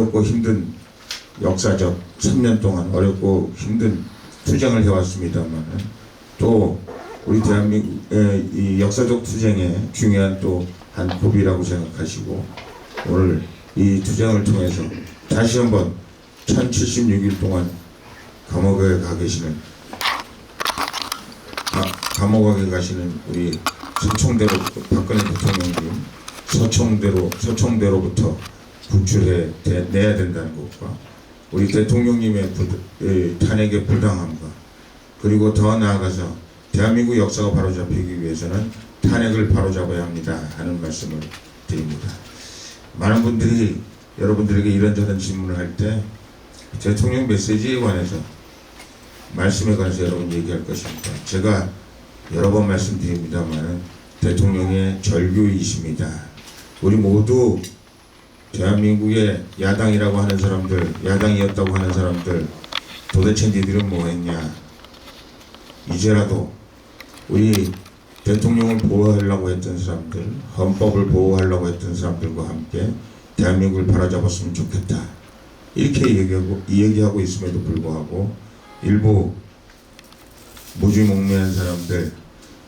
어렵고 힘든 역사적 3년 동안 어렵고 힘든 투쟁을 해왔습니다만 또 우리 대한민국의 이 역사적 투쟁의 중요한 또 한 고비라고 생각하시고 오늘 이 투쟁을 통해서 다시 한번 1076일 동안 감옥에 가 계시는 가, 감옥에 가시는 우리 서청대로 박근혜 대통령님 서청대로 서청대로부터 구출해 내- 내야 된다는 것과 우리 대통령님의 탄핵의 부당함과 그리고 더 나아가서 대한민국 역사가 바로잡히기 위해서는 탄핵을 바로잡아야 합니다 하는 말씀을 드립니다. 많은 분들이 여러분들에게 이런저런 질문을 할 때 대통령 메시지에 관해서 말씀에 관해서 여러분 얘기할 것입니다. 제가 여러 번 말씀드립니다만 대통령의 절규이십니다. 우리 모두 대한민국의 야당이라고 하는 사람들, 야당이었다고 하는 사람들 도대체 니들은 뭐 했냐? 이제라도 우리 대통령을 보호하려고 했던 사람들, 헌법을 보호하려고 했던 사람들과 함께 대한민국을 바로잡았으면 좋겠다. 이렇게 얘기하고, 얘기하고 있음에도 불구하고 일부 무주몽매한 사람들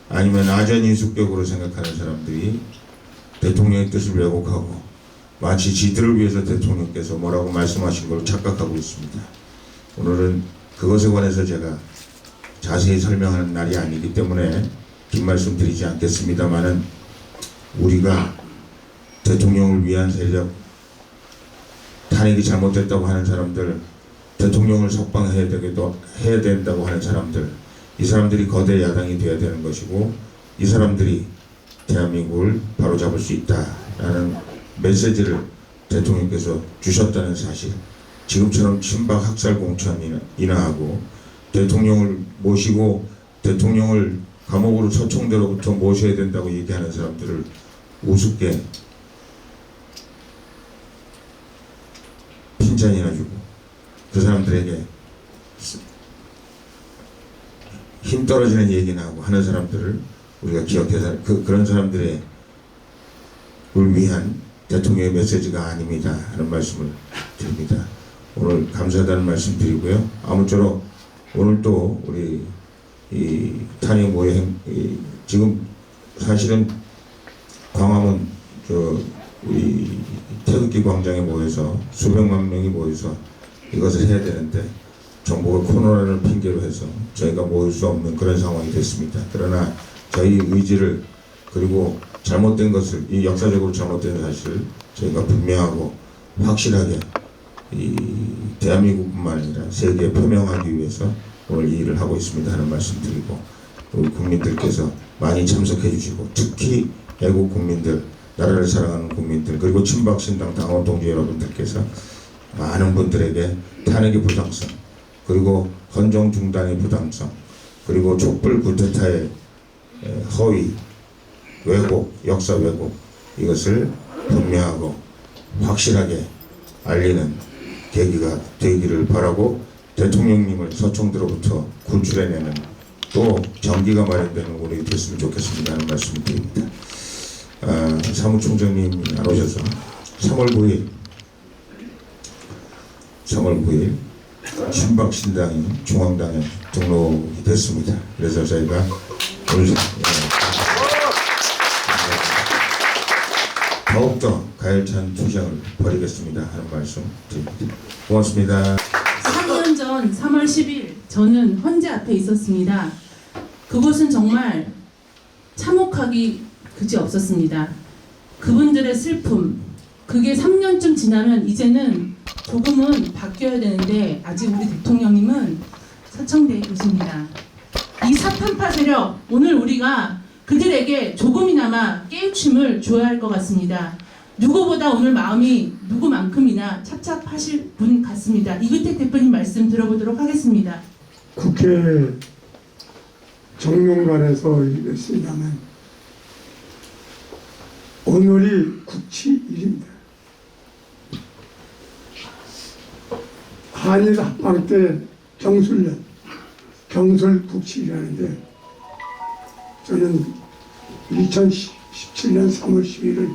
아니면 아전인숙적으로 생각하는 사람들이 대통령의 뜻을 왜곡하고 마치 지들을 위해서 대통령께서 뭐라고 말씀하신 걸 착각하고 있습니다. 오늘은 그것에 관해서 제가 자세히 설명하는 날이 아니기 때문에 긴 말씀 드리지 않겠습니다만은 우리가 대통령을 위한 세력 탄핵이 잘못됐다고 하는 사람들 대통령을 석방해야 되기도 해야 된다고 하는 사람들 이 사람들이 거대 야당이 되어야 되는 것이고 이 사람들이 대한민국을 바로잡을 수 있다라는 메시지를 대통령께서 주셨다는 사실 지금처럼 친박 학살 공천이나 인하하고 대통령을 모시고 대통령을 감옥으로 서총대로부터 모셔야 된다고 얘기하는 사람들을 우습게 핀잔이나 주고 그 사람들에게 힘 떨어지는 얘기나 하고 하는 사람들을 우리가 기억해서 그, 그런 사람들의 을 위한 대통령의 메시지가 아닙니다 하는 말씀을 드립니다. 오늘 감사하다는 말씀 드리고요. 아무쪼록 오늘 또 우리 이 탄핵 모행 이 지금 사실은 광화문 저 우리 태극기 광장에 모여서 수백만 명이 모여서 이것을 해야 되는데 정부가 코로나를 핑계로 해서 저희가 모일 수 없는 그런 상황이 됐습니다. 그러나 저희 의지를 그리고 잘못된 것을 이 역사적으로 잘못된 사실을 저희가 분명하고 확실하게 이 대한민국뿐만 아니라 세계에 표명하기 위해서 오늘 이 일을 하고 있습니다 하는 말씀 드리고 우리 국민들께서 많이 참석해 주시고 특히 애국 국민들 나라를 사랑하는 국민들 그리고 친박 신당 당원 동지 여러분들께서 많은 분들에게 탄핵의 부당성 그리고 헌정 중단의 부당성 그리고 촛불 구테타의 에, 허위 왜곡 역사 왜곡 이것을 분명하고 확실하게 알리는 계기가 되기를 바라고 대통령님을 서청대로부터 구출해내는 또 정기가 마련되는 오늘이 됐으면 좋겠습니다 하는 말씀을 드립니다. 아, 사무총장님 안 오셔서 3월 9일 3월 9일 신박신당이 중앙당에 등록이 됐습니다. 그래서 저희가 오늘 더욱더 가열찬 투쟁을 벌이겠습니다 하는 말씀 드립니다. 고맙습니다. 3년 전 3월 10일 저는 헌재 앞에 있었습니다. 그곳은 정말 참혹하기 그지 없었습니다. 그분들의 슬픔, 그게 3년쯤 지나면 이제는 조금은 바뀌어야 되는데 아직 우리 대통령님은 서청대에 계십니다. 이 사탄파 세력 오늘 우리가 그들에게 조금이나마 깨우침을 줘야 할 것 같습니다. 누구보다 오늘 마음이 누구만큼이나 착잡하실 분 같습니다. 이근택 대표님 말씀 들어보도록 하겠습니다. 국회 정론관에서 얘기했습니다만 오늘이 국치일입니다. 한일 합방 때 경술년 경술 국치일이라는데 저는 2017년 3월 11일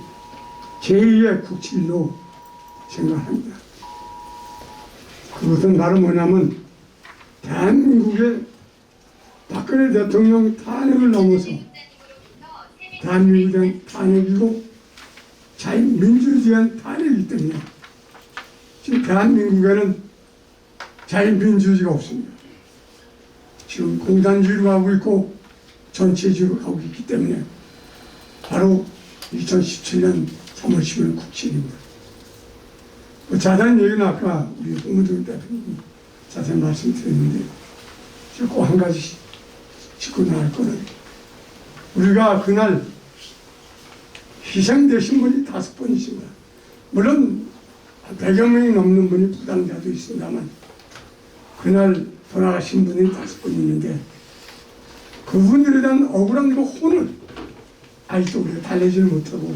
제2의 국치일로 생각합니다. 그것은 바로 뭐냐면 대한민국의 박근혜 대통령 탄핵을 넘어서 대한민국에 대한 탄핵이고 자유민주주의에 대한 탄핵이기 때문에 지금 대한민국에는 자유민주주의가 없습니다. 지금 공산주의로 가고 있고 전체주의로 가고 있기 때문에 바로 2017년 3월 10일 국庆입니다. 그 자세한 얘기는 아까 우리 홍문동 대표님이 자세히 말씀드렸는데 꼭 한 가지 짚고 나갈 거는 우리가 그날 희생되신 분이 다섯 분이십니다. 물론 100여 명이 넘는 분이 부당자도 있습니다만 그날 돌아가신 분이 다섯 분 있는데 그분들에 대한 억울한 그 혼을 아직도 우리가 달래지를 못하고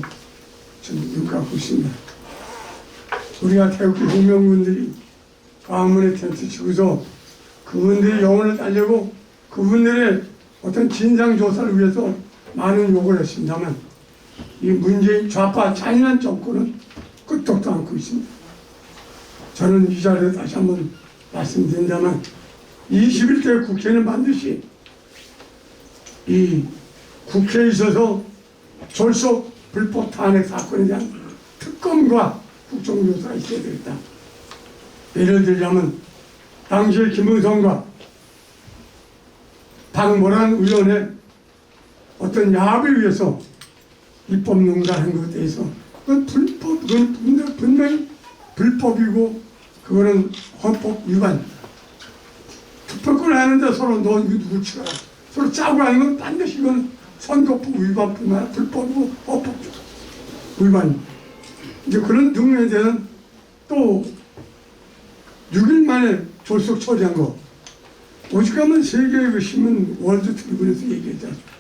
저는 눈감고 있습니다. 우리가 태극기 혁명군들이 광화문에 텐트 치고서 그분들의 영혼을 달래고 그분들의 어떤 진상 조사를 위해서 많은 요구를 했습니다만 이 문재인 좌파 잔인한 정권은 끄떡도 않고 있습니다. 저는 이 자리에 다시 한번 말씀드린다면 21대 국회는 반드시 이 국회에 있어서 졸속 불법 탄핵 사건에 대한 특검과 국정조사가 있어야 되겠다. 예를 들자면 당시에 김은성과 박모란 의원의 어떤 야합에 의해서 입법 농단한 것에 대해서 그건 불법, 그건 분명- 분명히 불법이고 그거는 헌법 위반. 투표권을 하는데 서로 너 이거 누구 치라 서로 짜고 하는 건 반드시 이건 선거법 위반뿐만 아니라 불법이고 헌법 위반. 이제 그런 등에 대한 또 6일 만에 졸속 처리한 거. 오죽하면 세계의 그 신문 월드 트리븐에서 얘기했지 않습니까?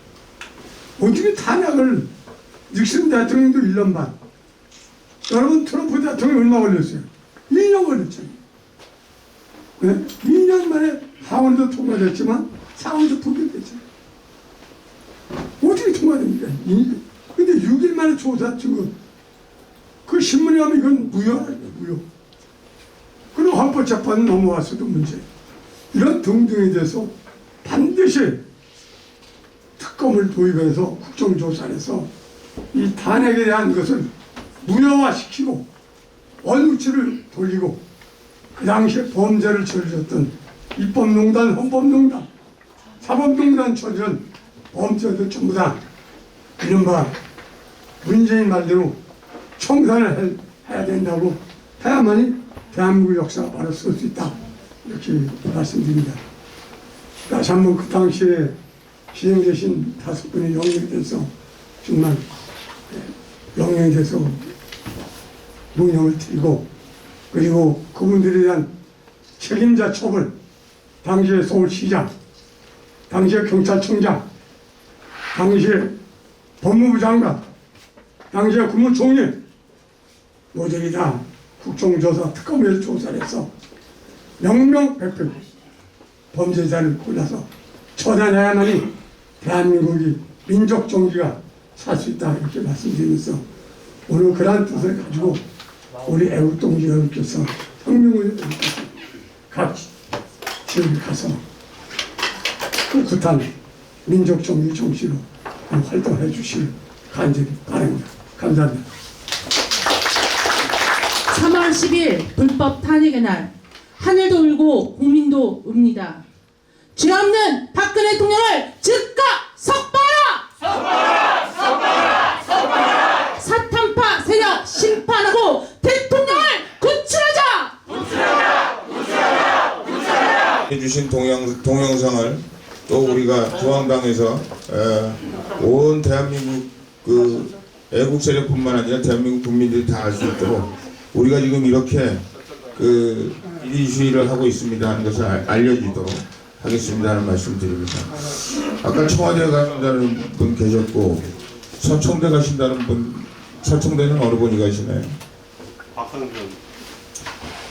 어떻게 탄핵을 닉슨 대통령도 1년 반. 여러분 트럼프 대통령 얼마 걸렸어요? 2년 걸렸죠. 네? 2년 만에 하원도 통과됐지만 상원도 부결됐죠. 어떻게 통과됩니까? 이- 근데 6일 만에 조사 지금 그 신문에 하면 이건 무효라니까 무효. 그리고 헌법재판 넘어왔어도 문제. 이런 등등에 대해서 반드시 특검을 도입해서 국정조사를 해서 이 탄핵에 대한 것을 무효화시키고 원우치를 돌리고 그 당시에 범죄를 저질렀던 입법농단, 헌법농단, 사법농단 저지른 범죄들 전부 다 이른바 문재인 말대로 청산을 해- 해야 된다고 해야만이 대한민국 역사가 바로 쓸 수 있다 이렇게 말씀드립니다. 다시 한번 그 당시에 희생되신 다섯 분의 영웅에 대해서 정말 예, 영웅에 대해서 묵념을 드리고 그리고 그분들에 대한 책임자 처벌 당시의 서울시장 당시의 경찰청장 당시의 법무부 장관 당시의 국무총리 모두이 다 국정조사 특검을 조사를 해서 명명백백 범죄자를 골라서 처단해야만이 대한민국이 민족 정기가 살 수 있다 이렇게 말씀드리면서 오늘 그러한 뜻을 가지고 우리 애국동지 여러분께서 혁명을 각 지역에 가서 꿋꿋한 민족 정기 정신으로 활동해 주실 간절히 바랍니다. 감사합니다. 3월 10일 불법 탄핵의 날 하늘도 울고 국민도 웁니다. 죄 없는 박근혜 대통령을 즉각 석방하라! 석방하라! 석방하라! 석방하라! 사탄파 세력 심판하고 대통령을 구출하자! 해주신 동영, 동영상을 또 우리가 중앙당에서 에, 온 대한민국 그 애국 세력뿐만 아니라 대한민국 국민들이 다 알 수 있도록 우리가 지금 이렇게 그 이슈를 하고 있습니다 하는 것을 알- 알려주도록 하겠습니다 하는 말씀드립니다. 아까 청와대 가신다는 분 계셨고 서청대 가신다는 분 서청대는 어느 분이 가시나요? 박상준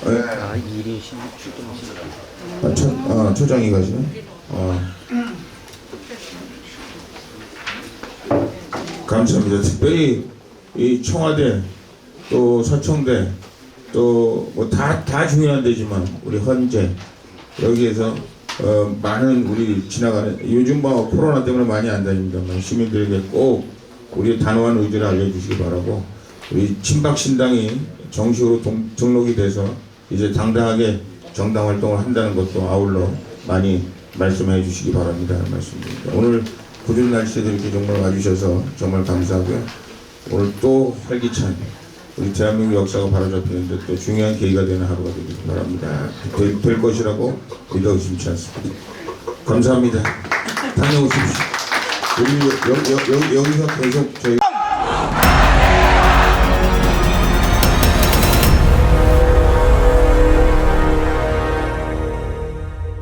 예. 아, 일이 출동하시더라. 아, 초, 아, 초장이 가시네. 어. 감사합니다. 특별히 이 청와대 또 서청대 또 뭐 다 다 중요한 데지만 우리 헌재 여기에서 어, 많은 우리 지나가는 요즘 뭐 코로나 때문에 많이 안 다닙니다만 시민들에게 꼭 우리의 단호한 의지를 알려주시기 바라고 우리 친박 신당이 정식으로 동- 등록이 돼서 이제 당당하게 정당 활동을 한다는 것도 아울러 많이 말씀해 주시기 바랍니다 말씀입니다. 오늘 굳은 날씨에도 이렇게 정말 와주셔서 정말 감사하고요. 오늘 또 활기찬 우리 대한민국 역사가 바로잡히는데 또 중요한 계기가 되는 하루가 되길 바랍니다. 될, 될 것이라고 믿어 의심치 않습니다. 감사합니다. 다녀오십시오. 우리 여, 여, 여, 여기서 계속 저희가